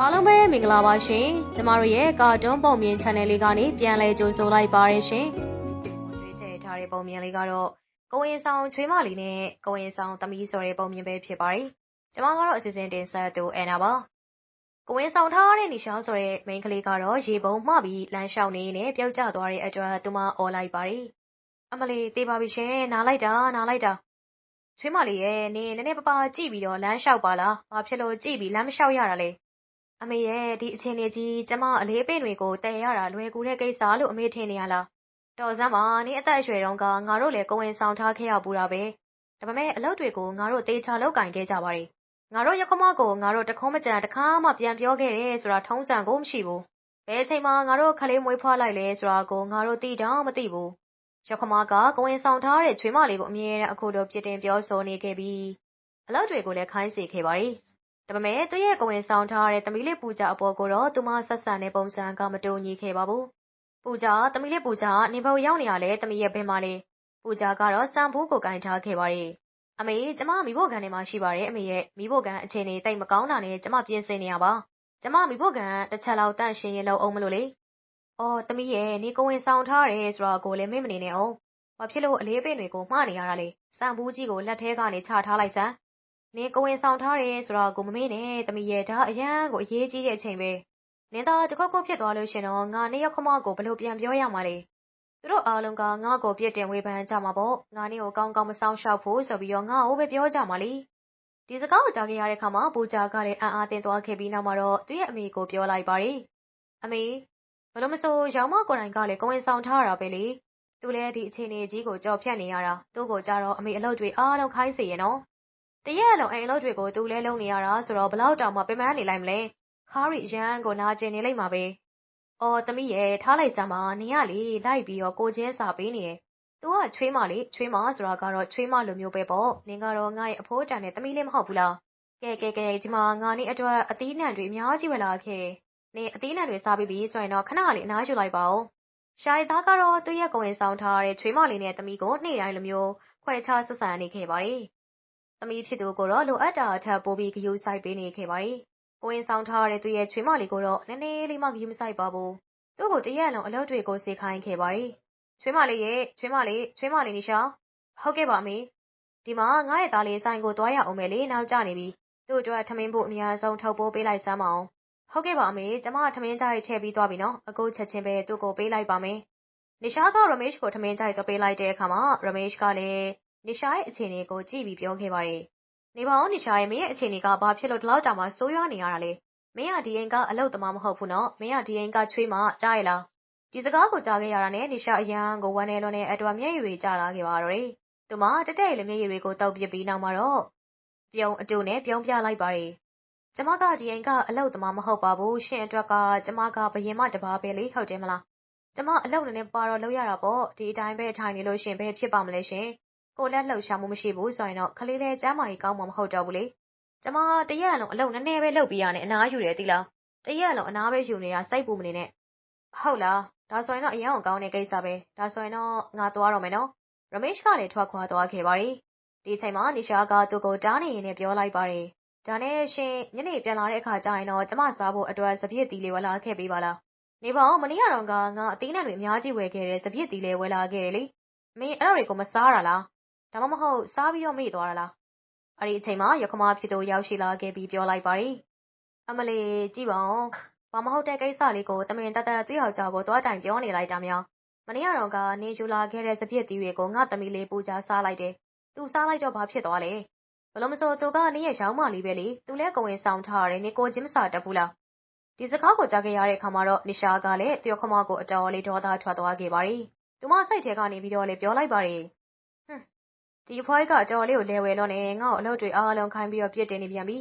အားလုံးပဲမင်္ဂလာပါရှင်ကျမတို့ရဲ့ကာတွန်းပုံမြင် channel လေးကနေပြန်လည်ကြိုဆိုလိုက်ပါရရှင်ရွေးချယ်ထားတဲ့ပုံမြင်လေးကတော့ကိုရင်ဆောင်ချွေးမလေးနဲ့ကိုရင်ဆောင်သမီးဆိုတဲ့ပုံမြင်ပဲဖြစ်ပါတယ်ကျမကတော့အစီအစဉ်တင်ဆက်သူအန်နာပါကိုရင်ဆောင်ထားတဲ့နီရှာဆိုတဲ့မိန်းကလေးကတော့ရေပုံမှပြီးလမ်းလျှောက်နေနဲ့ပျောက်ကျသွားတဲ့အတွက်သူမអော်လိုက်ပါတယ်အမလီတေးပါပြီရှင်နားလိုက်တာနားလိုက်တာချွေးမလေးရဲ့နင်းနည်းနည်းပပကြည့်ပြီးတော့လမ်းလျှောက်ပါလားဘာဖြစ်လို့ကြည့်ပြီးလမ်းမလျှောက်ရတာလဲ အမေရဲ့ဒီအခြေအနေကြီးကျမအလေးပင်တွေကိုတည်ရတာလွယ်ကူတဲ့ကိစ္စလို့အမေထင်နေရလားတော်စမ်းပါနင်းအသက်အရွယ်တုန်းကငါတို့လည်းကိုဝင်ဆောင်ထားခဲ့ရပူတာပဲဒါပေမဲ့အလုပ်တွေကိုငါတို့တေချာလောက်ကင်ခဲ့ကြပါလေငါတို့ရခမကိုငါတို့တခုံးမကြံတခါမှပြန်ပြောခဲ့တယ်ဆိုတာထုံးစံကိုမရှိဘူးဘယ်အချိန်မှငါတို့ခလေးမွေးဖွားလိုက်လဲဆိုတာကိုငါတို့သိတောင်မသိဘူးရခမကကိုဝင်ဆောင်ထားတဲ့ချွေးမလေးကိုအမြဲတမ်းအခုလိုပြစ်တင်ပြောဆိုနေခဲ့ပြီးအလုပ်တွေကိုလည်းခိုင်းစေခဲ့ပါလေ ဒါပေမဲ့ သူ့ရဲ့ ကိုဝင်ဆောင်ထားတဲ့ သမီးလေး ပူဇာအပေါ်ကိုတော့ သူမဆက်ဆံတဲ့ပုံစံက မတူညီခဲ့ပါဘူး။ပူဇာသမီးလေး ပူဇာနေဘုံရောက်နေရလဲသမီးရဲ့ဘင်းမလေးပူဇာကတော့စံဘူးကိုကင်ထားခဲ့ပါရဲ့။အမေ ကျမမိဖို့ကန်ထဲမှာ ရှိပါတယ် အမေရဲ့မိဖို့ကန်အခြေအနေတိတ်မကောင်းတာနဲ့ ကျမ ပြင်ဆင်နေရပါ။ကျမမိဖို့ကန်တစ်ချက်လောက်တန့်ရှင်းရင်လောက်အောင်မလို့လေ။အော် သမီးရဲ့နေကိုဝင်ဆောင်ထားတယ်ဆိုတော့ကိုလည်း မေ့မနေနဲ့အောင်။ဘာဖြစ်လို့ အလေးပင်တွေကို မှားနေရတာလဲ။စံဘူးကြီးကို လက်ထဲကနေ ချထားလိုက်စမ်း နင်ကိုဝင်ဆောင်ထားတယ်ဆိုတော့ကိုမမေ့နဲ့တမီရဲ့ဒါအရန်ကိုအရေးကြီးတဲ့အချိန်ပဲနင်သာတခုတ်ခုတ်ဖြစ်သွားလို့ရှင်တော့ငါနေရောက်ခမကိုဘလို့ပြန်ပြောရမှာလဲသူတို့အားလုံးကငါ့ကိုပြစ်တင်ဝေဖန်ကြမှာပေါ့ငါနေကိုကောင်းကောင်းမဆောင်ရှောက်ဖို့ဆိုပြီးတော့ငါ့ကိုပဲပြောကြမှာလीဒီစကားကိုကြားခဲ့ရတဲ့ခါမှာပူကြကလည်းအံ့အားသင့်သွားခဲ့ပြီးနောက်မှာတော့သူ့ရဲ့အမေကိုပြောလိုက်ပါတယ်အမေဘလို့မဆိုရောင်မကိုယ်တိုင်ကလည်းကိုဝင်ဆောင်ထားတာပဲလေသူလည်းဒီအခြေအနေကြီးကိုကြော်ဖြတ်နေရတာသူ့ကိုကြတော့အမေအလုပ်တွေအားလုံးခိုင်းစေရနော် တရက်လုံးအိမ်အလုပ်တွေကိုသူလဲလုပ်နေရတာဆိုတော့ဘလောက်တောင်မှပင်ပန်းနေလိုက်မလဲခါရီရန်ကိုနာကျင်နေလိုက်မှာပဲအော်သမီးရဲ့ထားလိုက်စမ်းပါနေရလေလိုက်ပြီးတော့ကိုချင်းစာပေးနေတယ်သူကချွေးမလေချွေးမဆိုတာကတော့ချွေးမလိုမျိုးပဲပေါ့နင်ကတော့ငါ့ရဲ့အဖိုးတန်တဲ့သမီးလေးမဟုတ်ဘူးလားကဲကဲကဲဒီမှာငါနေအတွက်အသီးနှံတွေအများကြီးဝယ်လာခဲ့နင်အသီးနှံတွေစားပြီးပြီဆိုရင်တော့ခဏလေးအနားယူလိုက်ပါဦးရှာရီသားကတော့သူ့ရဲ့ကိုယ်ဝင်ဆောင်ထားတဲ့ချွေးမလေးနဲ့သမီးကိုနေ့တိုင်းလိုမျိုးခွဲခြားဆက်ဆံနေခဲ့ပါတယ် သမီးဖြစ်သူကိုတော့ လိုအပ်တာအထက်ပိုပြီး ဂရုစိုက်ပေးနေခဲ့ပါတယ်။ကိုရင်ဆောင်ထားရတဲ့ သူရဲ့ချွေးမလေးကိုတော့ နည်းနည်းလေးမှ ဂရုမစိုက်ပါဘူး။သူ့ကို တရက်လုံး အလုပ်တွေကို စေခိုင်းခဲ့ပါတယ်။ချွေးမလေးရဲ့ ချွေးမလေး ချွေးမလေး နီရှာ ဟုတ်ကဲ့ပါမေ။ဒီမှာ ငါ့ရဲ့သားလေး ဆိုင်ကိုသွားရအောင်မယ်လေ နောက်ကျနေပြီ။သူ့အတွက် ထမင်းဖို့အများဆုံး ထုတ်ပိုးပေးလိုက်စမ်းမအောင်။ဟုတ်ကဲ့ပါ အမေ ကျမ ထမင်းကြိုက်ထည့်ပြီးသွားပြီနော် အခုချက်ချင်းပဲ သူ့ကိုပေးလိုက်ပါမယ်။နီရှာက ရမေ့ရှ်ကို ထမင်းကြိုက်တော့ပေးလိုက်တဲ့အခါမှာ ရမေ့ရှ်ကလည်း နီရှာရဲ့အခြေအနေကို ကြည့်ပြီးပြောခဲ့ပါတယ်။နေပါဦးနီရှာရဲ့မင်းရဲ့အခြေအနေက ဘာဖြစ်လို့ ဒီလောက်တောင်မှ ဆိုးရွားနေရတာလဲ။မင်းကဒီအိမ်က အလုပ်သမား မဟုတ်ဘူးနော်။မင်းကဒီအိမ်က ချွေးမ ကြားရလား။ဒီစကားကို ကြားခဲ့ရတာနဲ့နီရှာအရန်ကို ဝမ်းနေလို့နဲ့အတော်မျက်ရည်တွေ ကျလာခဲ့ပါတော့တယ်။သူမတက်တက်လေး မျက်ရည်တွေကိုတောက်ပစ်ပြီးနောက်မှာတော့ ပြုံအတူနဲ့ ပြုံးပြလိုက်ပါတယ်။ကျမက ဒီအိမ်က အလုပ်သမား မဟုတ်ပါဘူး။ရှင်အတွက်က ကျမကဘယင်မတပါပဲလေ ဟုတ်တယ်မလား။ကျမ အလုပ်နဲ့ပါတော့ လုပ်ရတာပေါ့ ဒီအတိုင်းပဲ ထိုင်နေလို့ရှင် ဘယ်ဖြစ်ပါမလဲရှင် ကိုလက်လှုပ်ရှားမှုမရှိဘူးဆိုရင်တော့ကလေးလေးကျမ်းမာရေးကောင်းမှာမဟုတ်တော့ဘူးလေကျမတရက်လုံးအလုပ်နည်းနည်းပဲလုပ်ပြီးရနဲ့အနားယူတယ်သိလားတရက်လုံးအနားပဲယူနေတာစိတ်ပူမနေနဲ့ဟုတ်လားဒါဆိုရင်တော့အရင်အောင်ကောင်းတဲ့ကိစ္စပဲဒါဆိုရင်တော့ငါသွားတော့မယ်နော်ရမေ့ရှ်ကလည်းထွက်ခွာသွားခဲ့ပါတယ်ဒီချိန်မှာနိရှာကသူ့ကိုတားနေရင်လည်းပြောလိုက်ပါတယ်ဒါနဲ့ရှင်ညနေပြန်လာတဲ့အခါကျရင်တော့ကျမစားဖို့အတွက်စပြည့်တီလေးဝယ်လာခဲ့ပေးပါလားနေပါဦးမနေ့ကတော့ငါငါအသီးနှံတွေအများကြီးဝယ်ခဲ့တယ်စပြည့်တီလေးဝယ်လာခဲ့တယ်လေမင်းအဲ့ဒါတွေကိုမစားရလား ဒါမှမဟုတ်စားပြီးတော့မေ့သွားတာလားအဲ့ဒီအချိန်မှာရခမဖြစ်သူရောက်ရှိလာခဲ့ပြီးပြောလိုက်ပါတယ်အမလေးကြည့်ပါဦးဘာမဟုတ်တဲ့ကိစ္စလေးကိုတမင်တတသူ့ယောက်ျားကိုသွားတိုင်ပြောနေလိုက်တာများမနေ့ကတော့ကနေယူလာခဲ့တဲ့စပြစ်သီးတွေကိုငါသမီးလေးပူကြစားလိုက်တယ်သူစားလိုက်တော့ဘာဖြစ်သွားလဲဘလို့မဆိုသူကနေရဲ့ရောင်းမလေးပဲလေသူလဲကိုဝင်ဆောင်ထားရတယ်နေကိုချင်းမစားတတ်ဘူးလားဒီစကားကိုကြားခဲ့ရတဲ့အခါမှာတော့နိရှာကလည်းတယောက်ခမကိုအတော်လေးဒေါသထွက်သွားခဲ့ပါတယ်သူမစိတ်ထဲကနေပြီးတော့လေပြောလိုက်ပါတယ် ဒီအဖွားကအတော်လေးကိုလဲဝယ်လို့နဲ့ငါ့ကို အလုပ်တွေအားလုံး ခိုင်းပြီးတော့ ပြစ်တင်နေပြန်ပြီ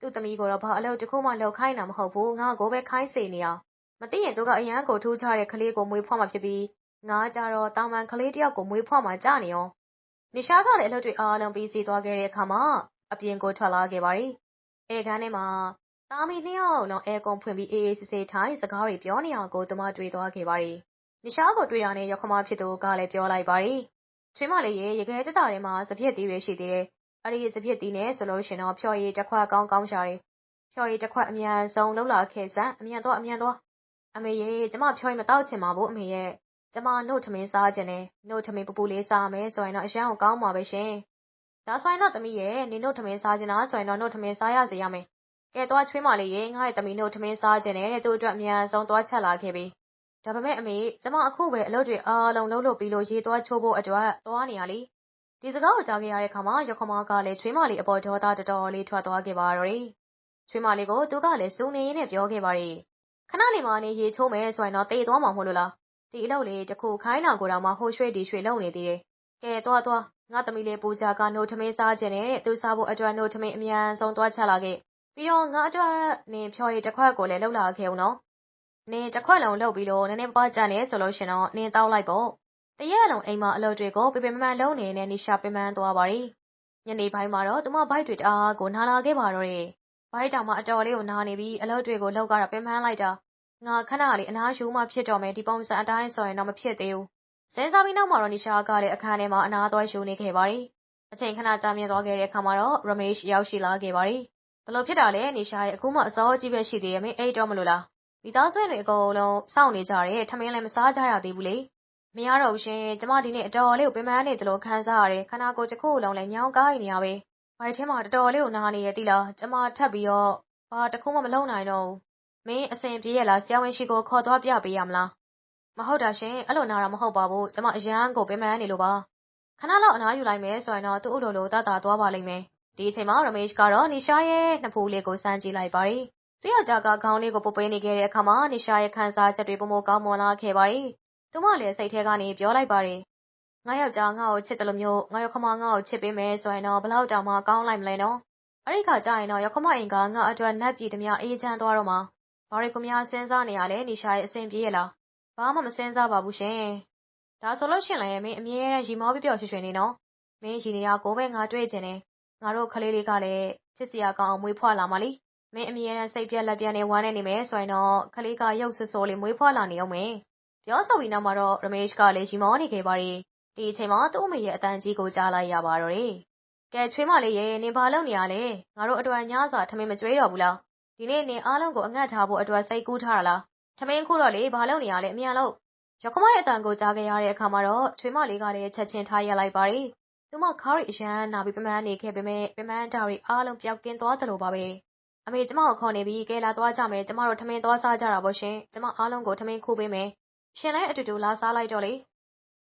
သူ့သမီးကိုတော့ ဘာအလုပ်တစ်ခုမှ လုပ်ခိုင်းတာမဟုတ်ဘူး ငါ့ကိုပဲ ခိုင်းစေနေအောင်မသိရင် သူက အရန်ကို ထူးခြားတဲ့ ကလေးကို မွေးဖွားမှာဖြစ်ပြီး ငါကြတော့တောင်ပန်ကလေးတယောက်ကို မွေးဖွားမှာကြာနေအောင်နိရှာကလည်း အလုပ်တွေအားလုံး ပြီးစီးသွားခဲ့တဲ့အခါမှာ အပြင်ကို ထွက်လာခဲ့ပါရီအဲခန်းထဲမှာ သားမီးနှစ်ယောက်လုံး အဲကွန်ဖွင့်ပြီး အေးအေးဆေးဆေးထိုင် စကားတွေပြောနေအောင်ကို သူမတွေ့သွားခဲ့ပါရီနိရှာကိုတွေ့ရတဲ့ရောက်ခမဖြစ်သူကလည်း ပြောလိုက်ပါရီ ချွေးမလေးရဲ့ ရေခဲတက်တာထဲမှာ စပြက်သီးတွေ ရှိသေးတယ်။အဲ့ဒီစပြက်သီးနဲ့ဆိုလို့ရှင်တော့ဖြော်ရည်တစ်ခွက် ကောင်းကောင်းရှာတယ်ဖြော်ရည်တစ်ခွက် အမြန်ဆုံးလှုပ်လာခဲ့စမ်း အမြန်သွား အမြန်သွား အမေရေ ကျမဖြော်ရည်မတောက်ချင်ပါဘူးအမေရဲ့ ကျမနှုတ်ထမင်း စားခြင်းနဲ့နှုတ်ထမင်း ပူပူလေးစားမယ်ဆိုရင်တော့ အရန်ကို ကောင်းပါပဲရှင် ဒါဆိုရင်တော့ သမီးရဲ့နေနှုတ်ထမင်း စားခြင်းလားဆိုရင်တော့နှုတ်ထမင်းစားရစေရမယ် ကဲသွား ချွေးမလေးရေ ငါ့ရဲ့သမီးနှုတ်ထမင်းစားခြင်းနဲ့တဲ့ သူ့အတွက် အမြန်ဆုံး သွားချက်လာခဲ့ပြီ ဒါပေမဲ့အမေကျမအခုပဲအလုပ်တွေအားလုံးလုပ်လို့ပြီးလို့ရေသွားချိုးဖို့အတွက်သွားနေရလေဒီစကားကိုကြားခဲ့ရတဲ့အခါမှာရခမကလည်းချွေးမလေးအပေါ်ဒေါသတော်တော်လေးထွက်သွားခဲ့ပါတော့တယ်ချွေးမလေးကိုသူကလည်းစူနေရင်းနဲ့ပြောခဲ့ပါတယ်ခဏလေးမှနေရေချိုးမယ်ဆိုရင်တော့တေးသွားမှာမဟုတ်လို့လားဒီအလုပ်လေးတစ်ခုခိုင်းတာကိုတော့မှဟိုရွှေ့ဒီရွှေ့လုပ်နေသေးတယ်ကဲသွားသွားငါသမီးလေးပူကြကနှုတ်ထမင်းစားခြင်းနဲ့သူစားဖို့အတွက်နှုတ်ထမင်းအမြန်ဆုံးသွားချက်လာခဲ့ပြီးတော့ငါအတွက်နင်ဖြော်ရည်တစ်ခွက်ကိုလည်းလှုပ်လာခဲ့အောင်နော် နင်တစ်ခွက်လုံးလှုပ်ပြီးတော့နည်းနည်းပါးကြနေဆိုလို့ရှင်တော့နင်တောက်လိုက်ပေါ့တရက်လုံးအိမ်မှာအလုပ်တွေကိုပြပြမမှန်လုံးနေတဲ့နိရှာပင်ပန်းသွားပါရီညနေပိုင်းမှာတော့သူမဘိုက်တွေတအားကိုနာလာခဲ့ပါတော့တယ်ဘိုက်တောင်မှအတော်လေးကိုနာနေပြီးအလုပ်တွေကိုလောက်ကြတာပင်ပန်းလိုက်တာငါခဏလေးအနားယူမှဖြစ်တော်မယ်ဒီပုံစံအတိုင်းဆိုရင်တော့မဖြစ်သေးဘူးစဲစားပြီးနောက်မှာတော့နိရှာကလည်းအခန်းထဲမှာအနားသွားယူနေခဲ့ပါရီအချိန်ခဏကြာမြင့်သွားခဲ့တဲ့အခါမှာတော့ရမေးရှ်ရောက်ရှိလာခဲ့ပါရီဘလို့ဖြစ်တာလဲနိရှာရဲ့အခုမှအစောကြီးပဲရှိသေးတယ်မင်းအိတ်တော့မလို့လား မိသားစုတွေအကုန်လုံးစောင့်နေကြတယ်ထမင်းလည်းမစားကြရသေးဘူးလေမရတော့ရှင်ကျမဒီနေ့အတော်လေးကိုပင်ပန်းနေတယ်လို့ခံစားရတယ်ခနာကိုတစ်ခုလုံးလည်းညောင်းကားနေရပဲဘိုက်ထဲမှာတော်တော်လေးကိုနားနေရတိလားကျမထပ်ပြီးတော့ဘာတစ်ခုမှမလုပ်နိုင်တော့ဘူးမင်းအစင်ပြေးရလားဆရာဝန်ရှိကိုခေါ်သွားပြပေးရမလားမဟုတ်တာရှင်အဲ့လိုနာတာမဟုတ်ပါဘူးကျမအရန်ကိုပင်ပန်းနေလို့ပါခဏလောက်အနားယူလိုက်မယ်ဆိုရင်တော့သူ့အလိုလိုတတသွားပါလိမ့်မယ်ဒီအချိန်မှာရမေ့ရှ်ကတော့နီရှာရဲ့နှစ်ဖူးလေးကိုစမ်းကြည့်လိုက်ပါတယ် သူယောက်ျားကခေါင်းလေးကိုပုတ်ပေးနေခဲ့တဲ့အခါမှာနီရှာရဲ့ခံစားချက်တွေပုံမကောင်းမွန်လာခဲ့ပါတယ်သူမလည်းစိတ်ထဲကနေပြောလိုက်ပါတယ်ငါယောက်ျားငါ့ကိုချစ်တယ်လို့မျိုးငါရောက်ခမငါ့ကိုချစ်ပေးမယ်ဆိုရင်တော့ဘလောက်တောင်မှကောင်းလိုက်မလဲနော်အဲ့ဒီခါကျရင်တော့ရောက်ခမအိမ်ကငါအတွက်နတ်ပြည်တမအေးချမ်းသွားတော့မှာဘာတွေကများစဉ်းစားနေရလဲနီရှာရဲ့အဆင်ပြေရလားဘာမှမစဉ်းစားပါဘူးရှင်ဒါဆိုလို့ရှင်လည်းမင်းအမြဲတမ်းရီမောပျော်ရွှင်ရွှင်နေနော်မင်းရီနေတာကိုပဲငါတွေ့ကျင်တယ်ငါတို့ကလေးလေးကလည်းချစ်စရာကောင်းအောင်မွေးဖွားလာမှလी မင်းအမြဲတမ်းစိတ်ပြက်လက်ပြက်နဲ့ဝမ်းနေနေမယ်ဆိုရင်တော့ကလေးကရုပ်ဆဆိုးလေးမွေးဖွားလာနေအောင်မယ်ပြောဆိုပြီးနောက်မှာတော့ရမေ့ရှ်ကလည်းရီမောနေခဲ့ပါတယ်ဒီအချိန်မှာသူ့အမေရဲ့အတန်ကြီးကိုကြားလိုက်ရပါတော့တယ်ကဲချွေးမလေးရေနင်ဘာလုပ်နေရလဲငါတို့အတွက်ညစာထမင်းမကြွေးတော့ဘူးလားဒီနေ့နင်အားလုံးကိုအငတ်ထားဖို့အတွက်စိတ်ကူးထားတာလားထမင်းခုတော့လေဘာလုပ်နေရလဲအမြန်လို့ရခမရဲ့အတန်ကိုကြားခဲ့ရတဲ့အခါမှာတော့ချွေးမလေးကလည်းချက်ချင်းထားရလိုက်ပါတယ်သူမခါရီအရန်နာပြီးပမန်းနေခဲ့ပေမဲ့ပမန်းတာရီအားလုံးပျောက်ကင်းသွားသလိုပါပဲ အမေကျမကိုခေါ်နေပြီးကဲလာသွားကြမယ်ကျမတို့ထမင်းသွားစားကြတာပေါ့ရှင်ကျမအားလုံးကိုထမင်းခိုးပေးမယ်ရှင်လည်းအတူတူလာစားလိုက်တော့လေ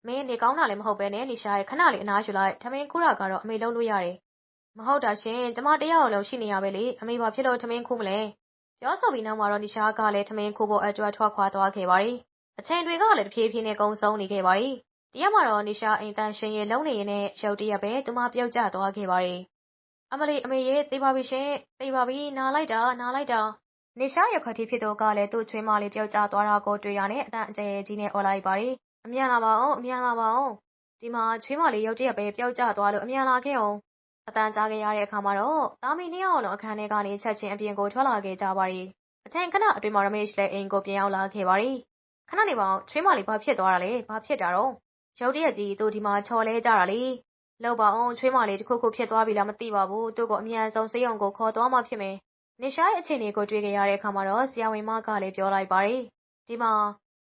မင်းနေကောင်းတာလည်းမဟုတ်ပဲနဲ့နေရှာရဲ့ခဏလေးအနားယူလိုက်ထမင်းခိုးတာကတော့အမေလုပ်လို့ရတယ်မဟုတ်တာရှင်ကျမတယောက်လုံးရှိနေရပဲလေအမေဘာဖြစ်လို့ထမင်းခိုးမလဲပြောဆိုပြီးနောက်မှာတော့နိရှာကလည်းထမင်းခိုးဖို့အတွက်ထွက်ခွာသွားခဲ့ပါတယ်။အချိန်တွေကလည်းတဖြည်းဖြည်းနဲ့ကုန်းဆုံးနေခဲ့ပါတယ်။တရက်မှာတော့နိရှာအိမ်တန်ရှင်ရဲ့လုံးနေရင်နဲ့ရုပ်တရက်ပဲသူမပြုတ်ကျသွားခဲ့ပါတယ်။ အမလီအမေရဲ့သိပါပြီရှင်သိပါပြီနားလိုက်တာနားလိုက်တာနေရှာရခတိဖြစ်တော့ကလည်းသူ့ချွေးမလေးပြုတ်ကျသွားတာကိုတွေ့ရနဲ့အတန်အကျယ်ကြီးနဲ့អော်လိုက်ပါတယ်။အမြန်လာပါအောင်အမြန်လာပါအောင်ဒီမှာချွေးမလေးရုပ်တရက်ပဲပြုတ်ကျသွားလို့အမြန်လာခဲ့အောင်အတန်ကြားခဲ့ရတဲ့အခါမှာတော့တာမီနှစ်ယောက်လုံးအခန်းထဲကနေချက်ချင်းအပြင်ကိုထွက်လာခဲ့ကြပါတယ်။အချိန်ခဏအတွင်းမှာရမေ့ရှ်လည်းအိမ်ကိုပြန်ရောက်လာခဲ့ပါတယ်။ခဏနေပါအောင်ချွေးမလေးဘာဖြစ်သွားတာလဲဘာဖြစ်တာတော့ရုတ်တရက်ကြီးသူဒီမှာချော်လဲကြတာလေ။ လောက်ပါအောင်ချွေးမလေးတစ်ခုခုဖြစ်သွားပြီလားမသိပါဘူး။သူ့ကိုအမြန်ဆုံးစေးရုံကိုခေါ်သွားမှဖြစ်မယ်။နေရှားရဲ့အခြေအနေကိုတွေ့ခဲ့ရတဲ့အခါမှာတော့ဆရာဝန်မကလည်းပြောလိုက်ပါတယ်။ဒီမှာ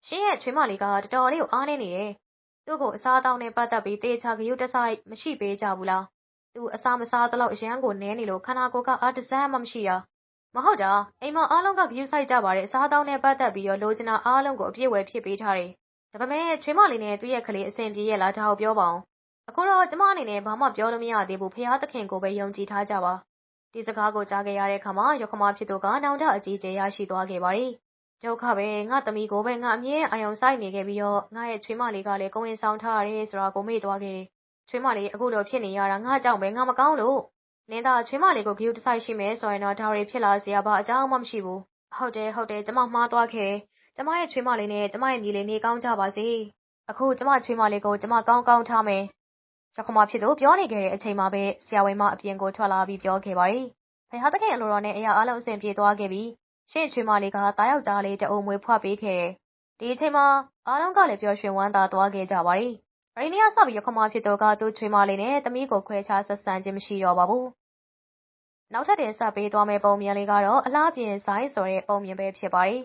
ရှင်းရဲ့ချွေးမလေးကတော်တော်လေးကိုအားနေနေတယ်။သူ့ကိုအစားအသောက်နဲ့ပတ်သက်ပြီးတေချာဂရုတစိုက်မရှိပေးကြဘူးလား။သူအစာမစားသလောက်အရန်ကိုနည်းနေလို့ခန္ဓာကိုယ်ကအားတစမ်းမှမရှိတာ။မဟုတ်တာအိမ်မှာအားလုံးကဂရုစိုက်ကြပါတယ်အစားအသောက်နဲ့ပတ်သက်ပြီးတော့လိုချင်တာအားလုံးကိုအပြည့်ဝဖြစ်ပေးထားတယ်။ဒါပေမဲ့ချွေးမလေးနဲ့သူ့ရဲ့ကလေးအဆင်ပြေရဲ့လားဒါကိုပြောပါအောင်။ အခုတော့ကျမအနေနဲ့ဘာမှပြောလို့မရသေးဘူးဖះသခင်ကိုပဲယုံကြည်ထားကြပါ။ဒီစကားကိုကြားခဲ့ရတဲ့အခါမှာရခမဖြစ်သူကနောင်တအကြီးကျယ်ရရှိသွားခဲ့ပါတယ်။ဒုက္ခပဲငါသမီးကိုပဲငါအမြဲအာယုံစိုက်နေခဲ့ပြီးတော့ငါရဲ့ချွေးမလေးကလည်းကိုဝင်ဆောင်ထားရတယ်ဆိုတာကိုမေ့သွားခဲ့တယ်။ချွေးမလေးအခုလိုဖြစ်နေရတာငါကြောင့်ပဲငါမကောင်းလို့နင်သာချွေးမလေးကိုဂရုတစိုက်ရှိမယ်ဆိုရင်တော့ဒါတွေဖြစ်လာစရာဘာအကြောင်းမှမရှိဘူး။ဟုတ်တယ်ဟုတ်တယ်ကျမမှားသွားခဲ့တယ်။ကျမရဲ့ချွေးမလေးနဲ့ကျမရဲ့မြေလေးနေကောင်းကြပါစေ။အခုကျမချွေးမလေးကိုကျမကောင်းကောင်းထားမယ်။ ရခမဖြစ်သူပြောနေခဲ့တဲ့အချိန်မှာပဲ ဆရာဝန်မ အပြင်ကိုထွက်လာပြီးပြောခဲ့ပါတယ်။ဖယားသခင်အလိုတော်နဲ့အရာအလုံး အဆင်ပြေသွားခဲ့ပြီးရှင့်ချွေးမလေးကတားယောက်ကြားလေးတအုံမွေးဖွားပေးခဲ့တယ်။ဒီအချိန်မှာ အားလုံးကလည်း ပျော်ရွှင်ဝမ်းသာသွားခဲ့ကြပါတယ်။အရင်နေ့ကစပြီးရခမဖြစ်သူက သူ့ချွေးမလေးနဲ့ သမီးကို ခွဲခြားဆက်ဆံခြင်းမရှိတော့ပါဘူး။နောက်ထပ်တင်ဆက်ပေးသွားမယ့် ပုံမြင်လေးကတော့ အလားပြင်ဆိုင်ဆိုတဲ့ ပုံမြင်ပဲဖြစ်ပါတယ်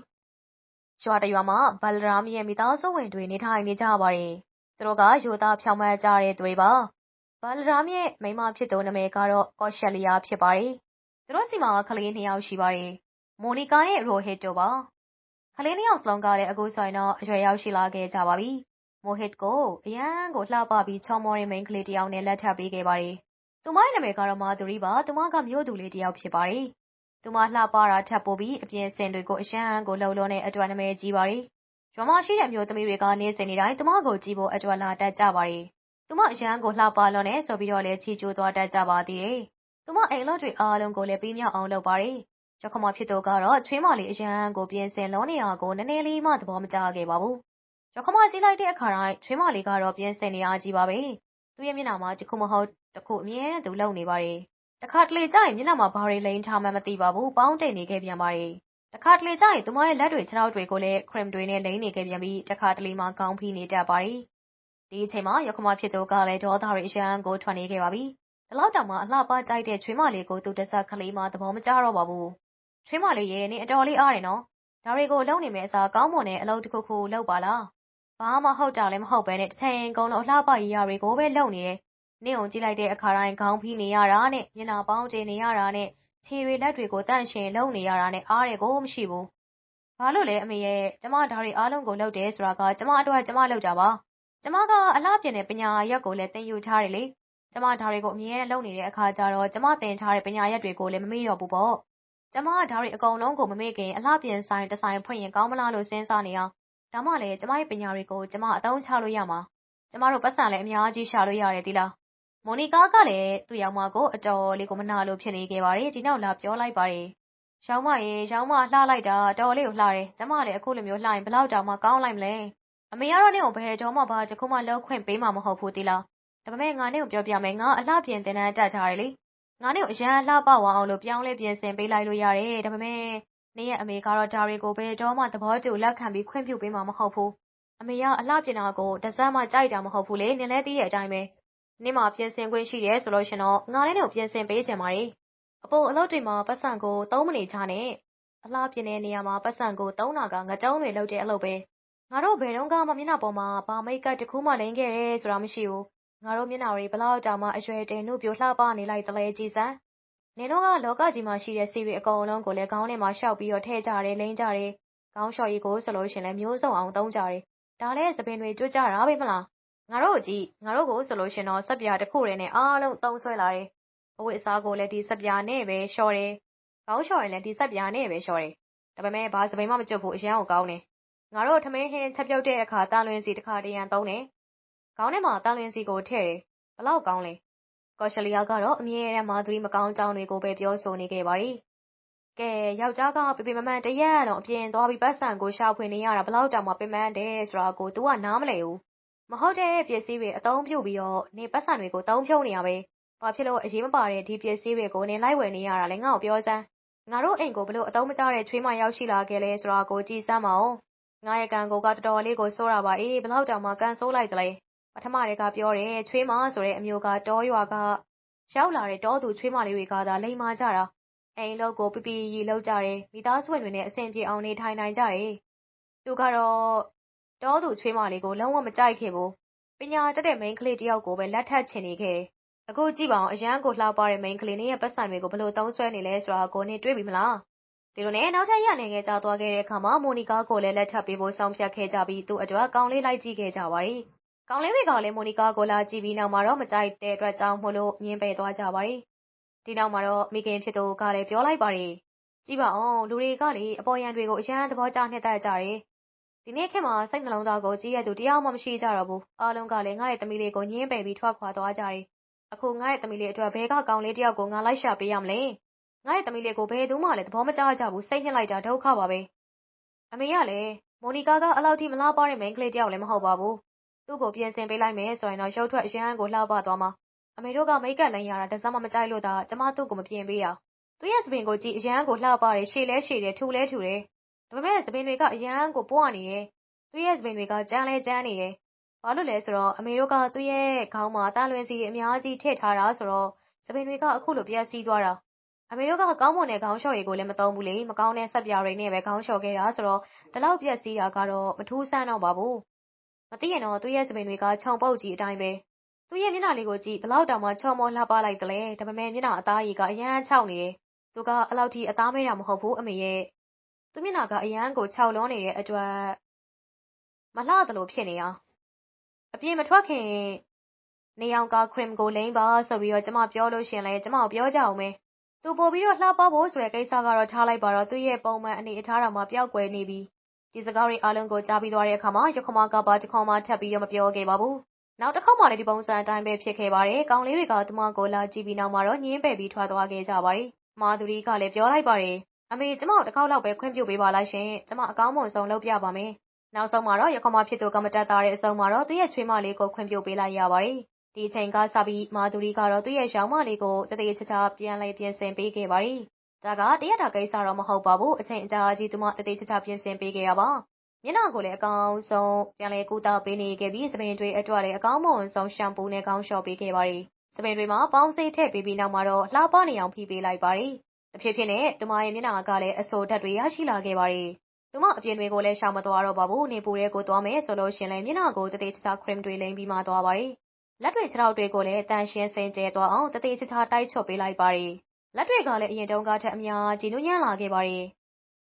။ရွာတရွာမှာ ဘလရာမရဲ့ မိသားစုဝင်တွေ နေထိုင်နေကြပါတယ်။ သူတို့ကယူသားဖြောင်းမှတ်ကြတဲ့သူတွေပါ။ဘလရာမရဲ့မိန်းမဖြစ်သူနာမည်ကတော့ကော့ရှက်လီယာဖြစ်ပါတယ်။သူတို့စီမှာကလေးနှစ်ယောက်ရှိပါတယ်။မိုနီကာနဲ့ရိုဟစ်တို့ပါ။ကလေးနှစ်ယောက်စလုံးကလည်းအခုဆိုရင်တော့အရွယ်ရောက်ရှိလာခဲ့ကြပါပြီ။မိုဟစ်ကိုအရန်ကိုလှပပြီးချောမောတဲ့မိန်းကလေးတစ်ယောက်နဲ့လက်ထပ်ပေးခဲ့ပါတယ်။သူမရဲ့နာမည်ကတော့မာသူရီပါ။သူမကမြို့သူလေးတစ်ယောက်ဖြစ်ပါတယ်။သူမလှပတာထက်ပိုပြီးအပြင်အဆင်တွေကိုအရမ်းကိုလှုပ်လွန်းတဲ့အတွက်နာမည်ကြီးပါတယ်။ ရွာမှာရှိတဲ့အမျိုးသမီးတွေက နေ့စဉ်နေ့တိုင်း သူမကိုကြည့်ဖို့အတွက်လာတတ်ကြပါတယ်။သူမအရမ်းကိုလှပလွန်းတယ်ဆိုပြီးတော့လည်း ချီးကျူးသွားတတ်ကြပါသေးတယ်။သူမအိမ်အလုပ်တွေအားလုံးကိုလည်း ပြီးမြောက်အောင်လုပ်ပါတယ်။ယခုမှဖြစ်သူကတော့ ချွေးမလေး အရမ်းကိုပြင်ဆင်လွန်းနေတာကို နည်းနည်းလေးမှ သဘောမကျခဲ့ပါဘူး။ယခုမှကြည့်လိုက်တဲ့အခါတိုင်း ချွေးမလေးကတော့ ပြင်ဆင်နေတာကြီးပါပဲ။သူ့ရဲ့မျက်နှာမှာ တခုမဟုတ်တခု အမြဲတမ်း သူလှုပ်နေပါတယ်။တခါတလေကျရင် မျက်နှာမှာ ဘာတွေလိမ်ထားမှန်းမသိပါဘူး။ပေါင်းတိတ်နေခဲ့ပြန်ပါတယ်။ တခါတလေကျရင် သူမရဲ့ လက်တွေ ခြေထောက်တွေကိုလည်း ခရင်တွေနဲ့ လိမ်နေခဲ့ပြန်ပြီး တခါတလေမှာ ခေါင်းဖိနေတတ်ပါတယ်။ဒီအချိန်မှာယခုမှဖြစ်သူကလည်း ဒေါသတွေ အရမ်းကိုထွက်နေခဲ့ပါပြီ။ဒီလောက်တောင်မှ အလှပကြိုက်တဲ့ ချွေးမလေးကို သူတဆက်ကလေးမှသဘောမကျတော့ပါဘူး။ချွေးမလေးရဲ့ နင်အတော်လေးအားတယ်နော်။ဒါတွေကိုလုပ်နေမယ့်အစား ကောင်းမွန်တဲ့အလုပ်တစ်ခုခု လုပ်ပါလား။ဘာမှဟုတ်တာလည်းမဟုတ်ပဲနဲ့တစ်ချိန်ကုန်လုံး အလှပကြီးရာတွေကိုပဲ လုပ်နေတယ်။နင့်ကိုကြည့်လိုက်တဲ့အခါတိုင်း ခေါင်းဖိနေရတာနဲ့ မျက်နှာပေါင်းတင်နေရတာနဲ့ ခြေတွေလက်တွေကိုတန့်ရှင်းလုပ်နေရတာနဲ့ အားတယ်ကိုမရှိဘူး။ဘာလို့လဲအမေရဲ့ ကျမ ဒါတွေအားလုံးကို လုပ်တယ်ဆိုတာက ကျမအတွက် ကျမလုပ်တာပါ။ကျမက အလှပြင်တဲ့ ပညာရက်ကိုလည်း သင်ယူထားတယ်လေ။ကျမ ဒါတွေကို အမြဲတမ်းလုပ်နေတဲ့အခါကျတော့ ကျမသင်ထားတဲ့ ပညာရက်တွေကိုလည်း မမေ့တော့ဘူးပေါ့။ကျမ ဒါတွေအကုန်လုံးကို မမေ့ခင် အလှပြင်ဆိုင်တစ်ဆိုင်ဖွင့်ရင် ကောင်းမလားလို့ စဉ်းစားနေအောင်ဒါမှလည်း ကျမရဲ့ပညာတွေကို ကျမ အသုံးချလို့ရမှာ။ကျမတို့ပတ်စံလည်း အများကြီးရှာလို့ရတယ်သီလား။ မိုနီကာကလည်းသူ့ယောက်မကိုအတော်လေးကိုမနာလို့ဖြစ်နေခဲ့ပါတယ်။ဒီနောက်လာပြောလိုက်ပါတယ်။ရောင်မရေရောင်မလှလိုက်တာတော်လေးကိုလှတယ်။ကျမလည်းအခုလိုမျိုးလှရင်ဘလောက်တောင်မှကောင်းလိုက်မလဲ။အမေကတော့နင့်ကိုဘယ်တော့မှဘာတစ်ခုမှလုပ်ခွင့်ပေးမှာမဟုတ်ဘူးသီလား။ဒါပေမဲ့ငါနင့်ကိုပြောပြမယ်ငါအလှပြင်တင်တန်းတက်ထားတယ်လေ။ငါနင့်ကိုအရန်လှပဝအောင်လို့ပြောင်းလဲပြင်ဆင်ပေးလိုက်လို့ရတယ်။ဒါပေမဲ့နင့်ရဲ့အမေကတော့ဒါတွေကိုဘယ်တော့မှသဘောတူလက်ခံပြီးခွင့်ပြုပေးမှာမဟုတ်ဘူး။အမေကအလှပြင်တာကိုတစမ်းမှကြိုက်တာမဟုတ်ဘူးလေ။နင်လည်းသိရဲ့အတိုင်းပဲ။ နင့်မှာပြင်ဆင်ခွင့်ရှိတယ်ဆိုလို့ရှင်တော့ငါလည်းနင့်ကိုပြင်ဆင်ပေးချင်ပါတယ်။အပိုအလုပ်တွေမှာပတ်စံကိုသုံးမနေချနဲ့။အလှပြင်တဲ့နေရာမှာပတ်စံကိုသုံးတာကငကြုံးတွေလုပ်တဲ့အလုပ်ပဲ။ငါတို့ဘယ်တုန်းကမှမျက်နှာပေါ်မှာဘာမိတ်ကပ်တစ်ခုမှလိမ်ခဲ့တယ်ဆိုတာမရှိဘူး။ငါတို့မျက်နှာတွေဘလောက်တောင်မှအရွယ်တင်နုပြိုလှပနေလိုက်သလဲကြည်စမ်း။နင်တို့ကလောကကြီးမှာရှိတဲ့ဆေးတွေအကုန်လုံးကိုလည်းခေါင်းထဲမှာရှောက်ပြီးတော့ထည့်ကြတယ်လိမ်ကြတယ်။ခေါင်းလျှော်ရည်ကိုဆိုလို့ရှင်လည်းမျိုးစုံအောင်သုံးကြတယ်။ဒါလည်းသပင်တွေကျွတ်ကြတာပဲမလား။ ငါတို့ကြည့်ငါတို့ကိုဆိုလို့ရှင်တော့စက်ပြာတစ်ခုတည်းနဲ့အားလုံးသုံးဆွဲလာတယ်။အဝတ်အစားကိုလည်းဒီစက်ပြာနဲ့ပဲလျှော်တယ်။ခေါင်းလျှော်ရင်လည်းဒီစက်ပြာနဲ့ပဲလျှော်တယ်။ဒါပေမဲ့ဘာသပင်မှမကျွတ်ဘူးအရန်ကိုကောင်းတယ်။ငါတို့ထမင်းဟင်းချက်ပြုတ်တဲ့အခါတာလွင်စီတစ်ခါတရံသုံးတယ်။ခေါင်းထဲမှာတာလွင်စီကိုထည့်တယ်။ဘလောက်ကောင်းလဲ။ကော်ရှလီယာကတော့အမြဲတမ်းမာသူရီမကောင်းကြောင်းတွေကိုပဲပြောဆိုနေခဲ့ပါတယ်။ကဲယောက်ျားကပြပြမမှန်တရက်လုံးအပြင်သွားပြီးပတ်စံကိုရှာဖွေနေရတာဘလောက်တောင်မှပင်ပန်းတယ်ဆိုတာကို तू ကနားမလည်ဘူး။ မဟုတ်တဲ့ပစ္စည်းတွေအသုံးပြုပြီးတော့နေပတ်စံတွေကိုသုံးဖြုံးနေရပဲ။ဘာဖြစ်လို့အရေးမပါတဲ့ဒီပစ္စည်းတွေကိုနေလိုက်ဝယ်နေရတာလဲငါ့ကိုပြောစမ်း။ငါတို့အိမ်ကိုဘလို့အသုံးမကျတဲ့ချွေးမရောက်ရှိလာခဲ့လဲဆိုတာကိုကြည်စမ်းပါဦး။ငါရဲ့ကံကိုကတော်တော်လေးကိုဆိုးတာပါအေးဘလောက်တောင်မှကန်ဆိုးလိုက်တလဲ။ပထမတည်းကပြောတယ်ချွေးမဆိုတဲ့အမျိုးကတောရွာကရောက်လာတဲ့တောသူချွေးမလေးတွေကသာလိမ်မာကြတာ။အိမ်လောက်ကိုပြပြရီလောက်ကြတယ်မိသားစုဝင်တွေနဲ့အဆင်ပြေအောင်နေထိုင်နိုင်ကြတယ်။သူကတော့ တောသူချွေးမလေးကိုလုံးဝမကြိုက်ခဲ့ဘူး။ပညာတတ်တဲ့မိန်းကလေးတယောက်ကိုပဲလက်ထပ်ချင်နေခဲ့တယ်။အခုကြည့်ပါဦးအရန်ကိုလှပတဲ့မိန်းကလေးနဲ့ရဲ့ပတ်စံတွေကိုဘလို့သုံးဆွဲနေလဲဆိုတာကိုနေတွေ့ပြီမလား။ဒီလိုနဲ့နောက်ထပ်ရနေခဲ့ကြသွားခဲ့တဲ့အခါမှာမိုနီကာကိုလည်းလက်ထပ်ပေးဖို့ဆုံးဖြတ်ခဲ့ကြပြီးသူ့အတွက်ကောင်းလေးလိုက်ကြည့်ခဲ့ကြပါတယ်။ကောင်းလေးတွေကလည်းမိုနီကာကိုလာကြည့်ပြီးနောက်မှာတော့မကြိုက်တဲ့အတွက်ကြောင့်မို့လို့ညင်းပယ်သွားကြပါတယ်။ဒီနောက်မှာတော့မိခင်ဖြစ်သူကလည်းပြောလိုက်ပါတယ်။ကြည့်ပါဦးလူတွေကလေအပေါ်ယံတွေကိုအရန်သဘောကျနှစ်သက်ကြတယ်။ ဒီနေ့ခေတ်မှာ စိတ်နှလုံးသားကိုကြည့်ရသူတယောက်မှ မရှိကြတော့ဘူး။အားလုံးကလည်း ငါ့ရဲ့သမီးလေးကိုညင်းပယ်ပြီး ထွက်ခွာသွားကြတယ်။အခု ငါ့ရဲ့သမီးလေးအတွက်ဘဲကကောင်းလေးတယောက်ကို ငါ လိုက်ရှာပေးရမလဲ။ငါ့ရဲ့သမီးလေးကို ဘယ်သူမှလည်း သဘောမကျကြဘူး စိတ်ညစ်လိုက်တာ ဒုက္ခပါပဲ။အမေကလည်း မိုနီကာကအလောက်ထိ မလားပါတဲ့ မိန်းကလေးတယောက်လည်း မဟုတ်ပါဘူး။သူ့ကို ပြင်ဆင်ပေးလိုက်မယ်ဆိုရင်တော့ ရုပ်ထွက် အရန်ကို လှပသွားမှာ။အမေတို့က မိတ်ကပ်လိန်ရတာ တစမ်းမှ မကြိုက်လို့သာ ကျမ သူ့ကို မပြင်ပေးတာ။သူ့ရဲ့သပင်ကိုကြည့် အရန်ကိုလှပတယ် ရှည်လဲရှည်တယ် ထူလဲထူတယ်။ ဒါပေမဲ့သပင်တွေက အရန်ကိုပွားနေတယ်။သူ့ရဲ့သပင်တွေက ကြမ်းလဲကြမ်းနေတယ်။ဘာလို့လဲဆိုတော့ အမေတို့က သူ့ရဲ့ခေါင်းမှာတာလွင်စီတွေ အများကြီးထည့်ထားတာဆိုတော့သပင်တွေက အခုလို ပျက်စီးသွားတာ။အမေတို့က ကောင်းမွန်တဲ့ ခေါင်းလျှော်ရည်ကိုလည်း မသုံးဘူးလေ မကောင်းတဲ့ဆက်ပြာတွေနဲ့ပဲ ခေါင်းလျှော်ခဲ့တာဆိုတော့ ဒီလောက်ပြက်စီးတာကတော့ မထူးဆန်းတော့ပါဘူး မသိရင်တော့ သူ့ရဲ့စပင်တွေက ခြုံပုတ်ကြီးအတိုင်းပဲ သူ့ရဲ့မျက်နှာလေးကိုကြည့်ဘလောက်တောင်မှ ချော်မောလှပလိုက်တယ်လေဒါပေမဲ့ မျက်နှာအသားရည်က အရန်ခြောက်နေတယ် သူကအလောက်ထိ အသားမဲတာ မဟုတ်ဘူး အမေရဲ့ သူမျက်နှာကအရန်ကိုခြောက်လွန်းနေတဲ့အတွက်မလှသလိုဖြစ်နေတာအပြင်မထွက်ခင်နေအောင်ကခရင်ကိုလိမ့်ပါဆိုပြီးတော့ကျမပြောလို့ရှင်လဲကျမကိုပြောကြအောင်မယ်သူပို့ပြီးတော့လှပဖို့ဆိုတဲ့ကိစ္စကတော့ထားလိုက်ပါတော့သူ့ရဲ့ပုံမှန်အနေအထားတော်မှာပျောက်ကွယ်နေပြီဒီစကားတွေအားလုံးကိုကြားပြီးသွားတဲ့အခါမှာရခမကပါတခေါမှထပ်ပြီးတော့မပြောခဲ့ပါဘူးနောက်တစ်ခေါက်မှလည်းဒီပုံစံအတိုင်းပဲဖြစ်ခဲ့ပါတယ်။ကောင်လေးတွေကသူမကိုလာကြည့်ပြီးနောက်မှာတော့ညင်းပယ်ပြီးထွက်သွားခဲ့ကြပါတယ်။မာသူရီကလည်းပြောလိုက်ပါတယ်။ အမေကျမတို့တစ်ခေါက်လောက်ပဲခွင့်ပြုပေးပါလိုက်ရှင်။ကျမအကောင်းမွန်ဆုံးလုပ်ပြပါမယ်။နောက်ဆုံးမှာတော့ရခမဖြစ်သူကမတက်တာတဲ့အဆုံးမှာတော့သူ့ရဲ့ချွေးမလေးကိုခွင့်ပြုပေးလိုက်ရပါတယ်။ဒီအချိန်ကစပြီးမာသူရီကတော့သူ့ရဲ့ရောင်မလေးကိုတသေးချာချာပြန်လဲပြင်ဆင်ပေးခဲ့ပါတယ်။ဒါကတရက်တာကိစ္စတော့မဟုတ်ပါဘူး။အချိန်အကြာကြီးသူမတသေးချာချာပြင်ဆင်ပေးခဲ့ရပါမျက်နှာကိုလည်းအကောင်းဆုံးပြန်လည်ကုသပေးနေခဲ့ပြီးစပင်တွေအတွက်လည်းအကောင်းမွန်ဆုံးရှမ်ပူနဲ့ခေါင်းလျှော်ပေးခဲ့ပါတယ်။စပင်တွေမှာပေါင်းစိတ်ထည့်ပေးပြီးနောက်မှာတော့လှပနေအောင်ဖိပေးလိုက်ပါတယ်။ တဖြည်းဖြည်းနဲ့ သူမရဲ့မျက်နှာကလည်း အဆိုဓာတ်တွေ ရရှိလာခဲ့ပါတယ်။သူမအပြင်တွေကိုလည်း ရှောင်မသွားတော့ပါဘူး။နေပူတဲ့ကို သွားမယ်ဆိုလို့ရှင်လည်း မျက်နှာကိုတသေးချာချာ ခရင်တွေလိမ့်ပြီးမှ သွားပါတယ်။လက်တွေ ခြေထောက်တွေကိုလည်းတန်ရှင်းစင်ကြဲသွားအောင်တသေးချာချာ တိုက်ချွတ်ပေးလိုက်ပါတယ်။လက်တွေကလည်း အရင်တုန်းကထက် အများကြီးနုညံ့လာခဲ့ပါတယ်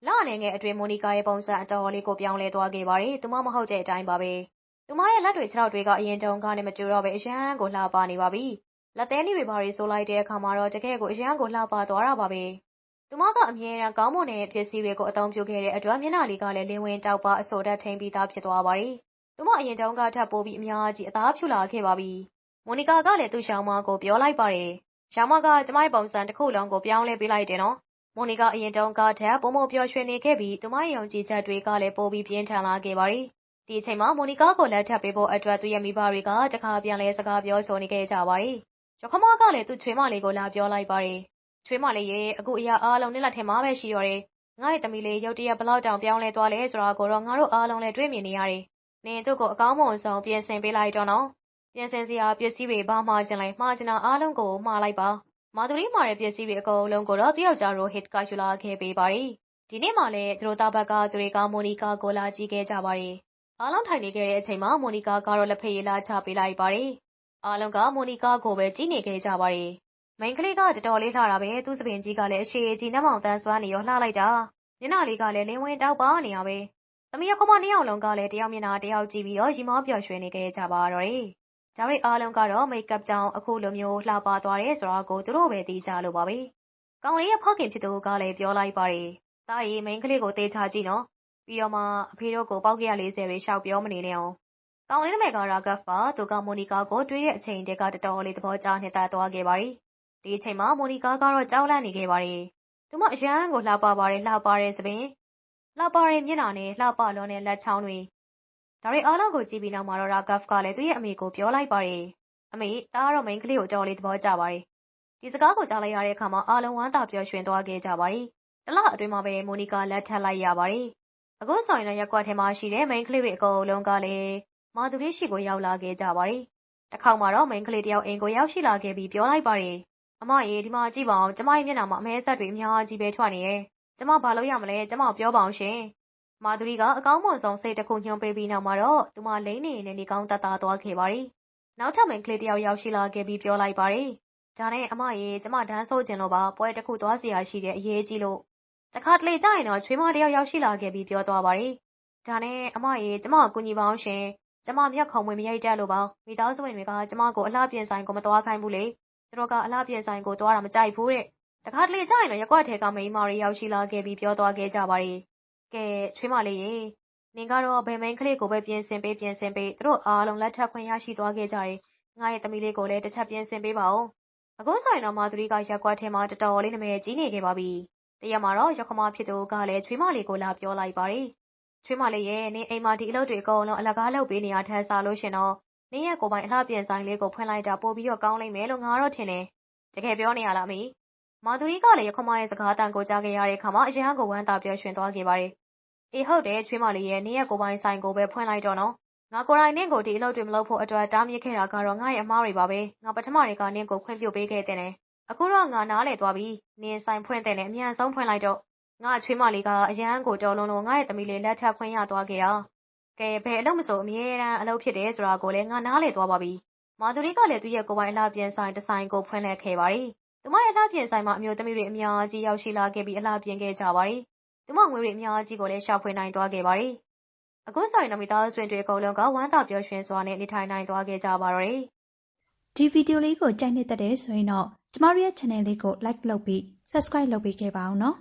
လအနေငယ်အတွင်း မိုနီကာရဲ့ပုံစံ အတော်လေးကို ပြောင်းလဲသွားခဲ့ပါတယ်။သူမ မဟုတ်တဲ့အတိုင်းပါပဲ။သူမရဲ့လက်တွေ ခြေထောက်တွေက အရင်တုန်းကနဲ့ မတူတော့ပဲအရန်ကို လှပနေပါပြီ။ လက်သေးနည်းတွေဘာတွေဆိုလိုက်တဲ့အခါမှာတော့တကယ်ကိုအရန်ကိုလှပသွားတာပါပဲ။သူမကအမြဲတမ်းကောင်းမွန်တဲ့ပစ္စည်းတွေကိုအသုံးပြုခဲ့တဲ့အတွက်မျက်နှာလေးကလည်းလင်းဝင်တောက်ပအဆိုဓာတ်ထိန်ပြီးသားဖြစ်သွားပါတယ်။သူမအရင်တုန်းကထပ်ပိုးပြီးအများကြီးအသားဖြူလာခဲ့ပါပြီ။မိုနီကာကလည်းသူ့ရှောင်းမကိုပြောလိုက်ပါတယ်။ရှောင်းမကကျမရဲ့ပုံစံတစ်ခုလုံးကိုပြောင်းလဲပေးလိုက်တယ်နော်မိုနီကအရင်တုန်းကထက်ပိုမိုပျော်ရွှင်နေခဲ့ပြီးသူမရဲ့ယုံကြည်ချက်တွေကလည်းပိုပြီးပြင်းထန်လာခဲ့ပါတယ်။ဒီအချိန်မှာမိုနီကာကိုလက်ထပ်ပေးဖို့အတွက်သူ့ရဲ့မိဘတွေကတခါပြန်လဲစကားပြောဆိုနေခဲ့ကြပါတယ်။ ရခမကလည်းသူ့ချွေးမလေးကိုလာပြောလိုက်ပါတယ်။ချွေးမလေးရဲ့အခုအရာအားလုံးနဲ့လက်ထဲမှာပဲရှိတော့တယ်။ငါ့ရဲ့သမီးလေးရုတ်တရက်ဘလောက်တောင်ပြောင်းလဲသွားလဲဆိုတာကိုတော့ငါတို့အားလုံးလည်းတွေ့မြင်နေရတယ်။နင်တို့ကိုအကောင်းမွန်ဆုံးပြင်ဆင်ပေးလိုက်တော့နော်။ပြင်ဆင်စရာပစ္စည်းတွေဘာမှကျင်လိုက်မှားချင်တာအားလုံးကိုမှားလိုက်ပါ။မာသူရီမှာတဲ့ပစ္စည်းတွေအကုန်လုံးကိုတော့တယောက်ကြားရိုဟစ်ကယူလာခဲ့ပေးပါတယ်။ဒီနေ့မှလည်းသူတို့သားဘက်ကသူတွေကမိုနီကာကိုလာကြည့်ခဲ့ကြပါတယ်။အားလုံးထိုင်နေခဲ့တဲ့အချိန်မှာမိုနီကာကတော့လက်ဖက်ရည်လာချပေးလိုက်ပါတယ်။ အားလုံးကမိုနီကာကိုပဲကြည့်နေခဲ့ကြပါတယ်။မိန်းကလေးကတော်တော်လေးလှတာပဲသူ့စပင်ကြီးကလည်းအရှိကြီးနှမောင်တန်းစွမ်းနေရောလှလိုက်တာ။မျက်နှာလေးကလည်းလင်းဝင်တောက်ပါနေရပဲ။သမီးရခမနှစ်ယောက်လုံးကလည်းတယောက်မျက်နှာတယောက်ကြည့်ပြီးတော့ရီမောပျော်ရွှင်နေခဲ့ကြပါတော့တယ်။ဒါတွေအားလုံးကတော့မိတ်ကပ်ကြောင့်အခုလိုမျိုးလှပသွားတယ်ဆိုတာကိုသူတို့ပဲသိကြလို့ပါပဲ။ကောင်လေးရဲ့ဖခင်ဖြစ်သူကလည်းပြောလိုက်ပါတယ်။သားရီမိန်းကလေးကိုတေချာကြည့်နော်။ပြီးတော့မှအဖေတို့ကိုပေါက်ကရ40တွေရှောက်ပြောမနေနဲ့အောင်။ ကောင်လေးနာမည်ကရာဂတ်ပါ သူကမိုနီကာကို တွေးတဲ့အချိန်တည်းက တော်တော်လေး သဘောကျနှစ်သက်သွားခဲ့ပါတယ်။ဒီအချိန်မှာမိုနီကာကတော့ ကြောက်လန့်နေခဲ့ပါတယ်။သူမ အရန်ကို လှပပါတယ် လှပတဲ့သပင် လှပတဲ့မျက်နှာနဲ့ လှပလွန်တဲ့ လက်ချောင်းတွေ ဒါတွေအားလုံးကိုကြည့်ပြီးနောက်မှာတော့ရာဂတ်ကလည်း သူ့ရဲ့အမေကို ပြောလိုက်ပါတယ်။အမေဒါကတော့ မိန်းကလေးကိုကြော်လေး သဘောကျပါတယ်။ဒီစကားကို ကြားလိုက်ရတဲ့အခါမှာ အားလုံး ဝမ်းသာပျော်ရွှင်သွားခဲ့ကြပါတယ်။တလအတွင်းမှာပဲမိုနီကာလက်ထပ်လိုက်ရပါတယ်။အခုဆိုရင်တော့ရက်ကွက်ထဲမှာရှိတဲ့ မိန်းကလေးတွေ အကုန်လုံးကလည်း မာသူလေးရှိကိုရောက်လာခဲ့ကြပါတယ်။တစ်ခေါက်မှာတော့မိန်းကလေးတယောက်အိမ်ကိုရောက်ရှိလာခဲ့ပြီးပြောလိုက်ပါတယ်။အမရေဒီမှာကြည့်ပါအောင်ကျမရဲ့မျက်နှာမှာအမဲဆက်တွေအများကြီးပဲထွက်နေရဲ့။ကျမဘာလို့ရမလဲကျမပြောပါအောင်ရှင်။မာသူရီကအကောင်းမွန်ဆုံးစိတ်တစ်ခုညွှန်းပေးပြီးနောက်မှာတော့သူမလိမ့်နေနေနေကောင်းတတ်တာသွားခဲ့ပါတယ်။နောက်ထပ်မိန်းကလေးတယောက်ရောက်ရှိလာခဲ့ပြီးပြောလိုက်ပါတယ်။ဒါနဲ့အမရေကျမဒန်းဆိုးကျင်လို့ပါပွဲတစ်ခုသွားစီရရှိတဲ့အရေးကြီးလို့တခါတလေကြာရင်တော့ချွေးမတယောက်ရောက်ရှိလာခဲ့ပြီးပြောသွားပါတယ်။ဒါနဲ့အမရေကျမကူညီပါအောင်ရှင်။ ကျမမျက်ခုံဝင်မရိုက်တတ်လို့ပါ။မိသားစုဝင်တွေကကျမကိုအလှပြင်ဆိုင်ကိုမသွားခိုင်းဘူးလေ။သူတို့ကအလှပြင်ဆိုင်ကိုသွားတာမကြိုက်ဘူးတဲ့။တခါတလေကြာရင်တော့ရက်ကွက်ထဲကမိန်းမတွေရောက်ရှိလာခဲ့ပြီးပြောသွားခဲ့ကြပါတယ်။ကဲချွေးမလေးရေနင်ကတော့ဘယ်မိန်းကလေးကိုပဲပြင်ဆင်ပေးပြင်ဆင်ပေးသူတို့အားလုံးလက်ထပ်ခွင့်ရရှိသွားခဲ့ကြတယ်ငါရဲ့သမီးလေးကိုလည်းတစ်ချက်ပြင်ဆင်ပေးပါဦးအခုဆိုရင်တော့မာသူရီကရက်ကွက်ထဲမှာတော်တော်လေးနမဲကြီးနေခဲ့ပါပြီတရက်မှာတော့ရောက်ခမဖြစ်သူကလည်းချွေးမလေးကိုလာပြောလိုက်ပါတယ် ချွေးမလေးရဲ့ နင်အိမ်မှာ ဒီအလုပ်တွေအကုန်လုံး အလကားလုပ်ပေးနေရထက်စားလို့ရှင်တော့ နင်ရဲ့ကိုပိုင်အလှပြင်ဆိုင်လေးကို ဖွင့်လိုက်တာ ပို့ပြီးတော့ ကောင်းလိမ့်မယ်လို့ ငါတော့ထင်တယ် တကယ်ပြောနေရလားအမေ မာသူရီကလည်းရခမရဲ့ စကားတန်ကို ကြားခဲ့ရတဲ့အခါမှာ အရန်ကို ဝမ်းသာပျော်ရွှင်သွားခဲ့ပါတယ် အေးဟုတ်တယ် ချွေးမလေးရဲ့ နင်းရဲ့ကိုပိုင်ဆိုင်ကိုပဲ ဖွင့်လိုက်တော့နော် ငါကိုယ်တိုင်နင့်ကို ဒီအလုပ်တွေ မလုပ်ဖို့အတွက် တားမြစ်ခဲ့တာကတော့ ငါရဲ့အမားတွေပါပဲ ငါပထမတွေကနင့်ကို ခွင့်ပြုပေးခဲ့တဲ့အခုတော့ ငါနားလေသွားပြီ နင်းဆိုင်ဖွင့်တဲ့နဲ့အမြန်ဆုံးဖွင့်လိုက်တော့ ငါချွေးမလေးကအရန်ကိုတော်လုံးလုံးငါရဲ့သမီးလေးလက်ထပ်ခွင့်ရသွားခဲ့တာကဲဘယ်အလုပ်မဆိုအမြဲတမ်းအလုပ်ဖြစ်တယ်ဆိုတာကိုလည်းငါနားလေသွားပါပြီမာသူရီကလည်းသူ့ရဲ့ကိုယ်ပိုင်အလှပြင်ဆိုင်တစ်ဆိုင်ကိုဖွင့်လှစ်ခဲ့ပါတယ်သူမရဲ့အလှပြင်ဆိုင်မှာအမျိုးသမီးတွေအများကြီးရောက်ရှိလာခဲ့ပြီးအလှပြင်ခဲ့ကြပါတယ်သူမငွေတွေအများကြီးကိုလည်းရှာဖွေနိုင်သွားခဲ့ပါတယ်အခုဆိုရင်တော့မိသားစုဝင်တွေအကုန်လုံးကဝမ်းသာပျော်ရွှင်စွာနဲ့နေထိုင်နိုင်သွားခဲ့ကြပါတော့တယ်ဒီဗီဒီယိုလေးကိုကြိုက်နှစ်သက်တယ်ဆိုရင်တော့ကျမတို့ရဲ့ channel လေးကို like လုပ်ပြီး subscribe လုပ်ပေးခဲ့ပါအောင်နော်